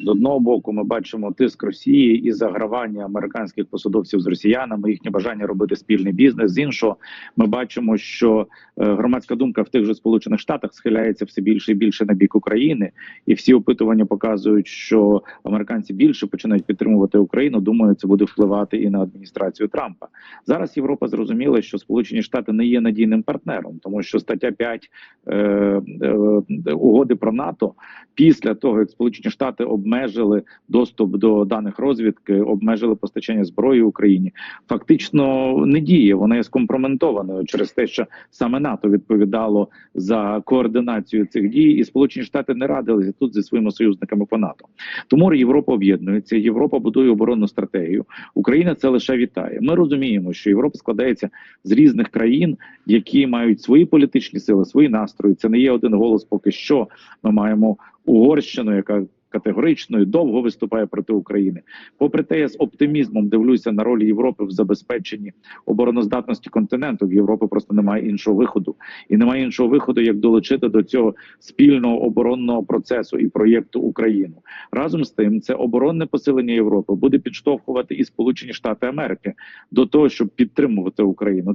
З одного боку, ми бачимо тиск Росії і загравання американських посадовців з росіянами, їхнє бажання робити спільний бізнес. З іншого, ми бачимо, що е, громадська думка в тих же сполучених штатах схиляється все більше і більше на бік України, і всі опитування показують, що американці більше починають підтримувати Україну. Думаю, це буде впливати і на адміністрацію Трампа. Зараз Європа зрозуміла, що Сполучені Штати не є надійним партнером, тому що стаття 5 е, е, угоди про НАТО після того, як Сполучені Штати обмежили доступ до даних розвідки, обмежили постачання зброї Україні, фактично не діє. Вона є скомпроментованою через те, що саме НАТО відповідало за координацію цих дій, і Сполучені Штати не радилися тут зі своїми союзниками по НАТО. Тому Європа об'єднується. Європа будує оборонну стратегію. Україна це лише вітає. Ми розуміємо, що Європа складається з різних країн, які мають свої політичні сили, свої настрої. Це не є один голос. Поки що ми маємо Угорщину, яка категорично і довго виступає проти України. Попри те, я з оптимізмом дивлюся на роль Європи в забезпеченні обороноздатності континенту. В Європи просто немає іншого виходу, і немає іншого виходу, як долучити до цього спільного оборонного процесу і проєкту Україну. Разом з тим, це оборонне посилення Європи буде підштовхувати і Сполучені Штати Америки до того, щоб підтримувати Україну.